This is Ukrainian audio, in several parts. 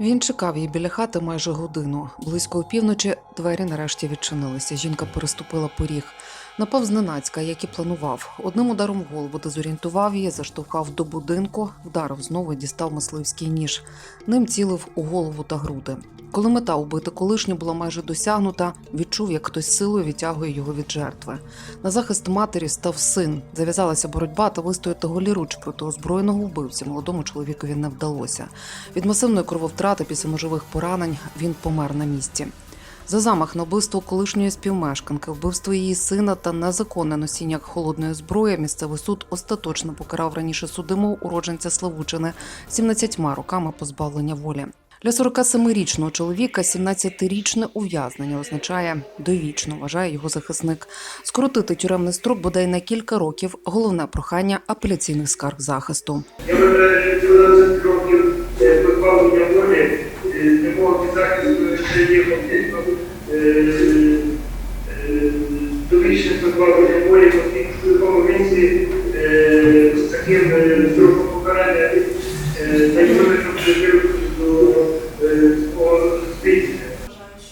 Він чекав її біля хати майже годину. Близько опівночі двері нарешті відчинилися. Жінка переступила поріг. Напав зненацька, як і планував. Одним ударом голову дезорієнтував її, заштовхав до будинку, вдарив знову і дістав мисливський ніж. Ним цілив у голову та груди. Коли мета убити колишню була майже досягнута, відчув, як хтось силою відтягує його від жертви. На захист матері став син. Зав'язалася боротьба та вистояти голіруч проти озброєного вбивця молодому чоловікові не вдалося. Від масивної крововтрати після ножових поранень він помер на місці. За замах на вбивство колишньої співмешканки, вбивство її сина та незаконне носіння холодної зброї місцевий суд остаточно покарав раніше судимого уродженця Славучини 17 роками позбавлення волі. Для 47-річного чоловіка 17-річне ув'язнення означає довічно, вважає його захисник. Скоротити тюремний строк бодай на кілька років головне прохання апеляційних скарг захисту. Я вважаю, що 12 років позбавлення волі е, не можуть захисту ще є фактично е, е, довічне позбавлення волі, оскільки в такому віці е, з таким е, строком покарання е, найбільше до е, спільного.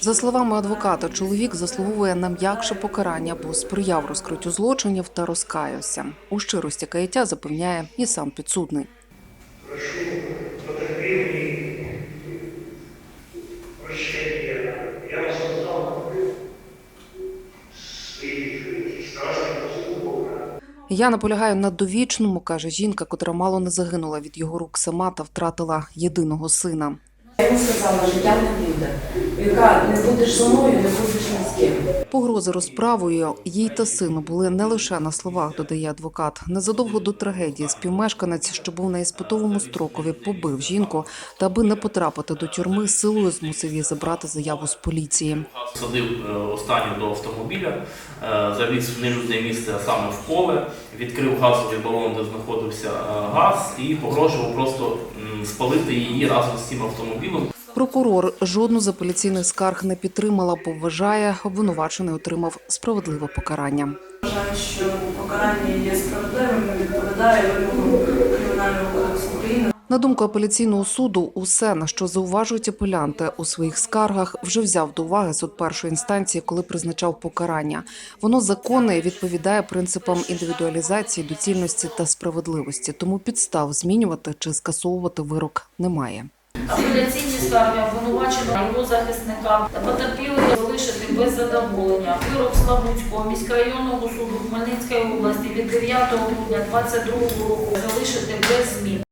За словами адвоката, чоловік заслуговує на м'якше покарання, бо сприяв розкриттю злочинів та розкаявся. У щирості каяття запевняє і сам підсудний. Я наполягаю на довічному, каже жінка, котра мало не загинула від його рук сама та втратила єдиного сина. Я йому сказала, життя не буде. Яка не будеш зі мною, не будеш ні з ким. Погрози розправою їй та сину були не лише на словах, додає адвокат. Незадовго до трагедії співмешканець, що був на іспитовому строкові, побив жінку та аби не потрапити до тюрми, силою змусив її забрати заяву з поліції. Садив е, останню до автомобіля, е, завіз в нелюдне місце, а саме в поле, відкрив газовий балон, де знаходився е, газ, і погрожував просто спалити її разом з цим автомобілем. Прокурор жодну з апеляційних скарг не підтримала, бо вважає, обвинувачений отримав справедливе покарання. Вважаю, що покарання є справедливим, відповідає вимогам Кримінального кодексу України. На думку апеляційного суду, усе, на що зауважують апелянти у своїх скаргах, вже взяв до уваги суд першої інстанції, коли призначав покарання. Воно законне і відповідає принципам індивідуалізації, доцільності та справедливості. Тому підстав змінювати чи скасовувати вирок немає. Апеляційні скарги обвинувачено його захисника та потерпілих залишити без задоволення. Вирок Славутського міськрайонного суду Хмельницької області від 9 грудня 2022 року залишити без змін.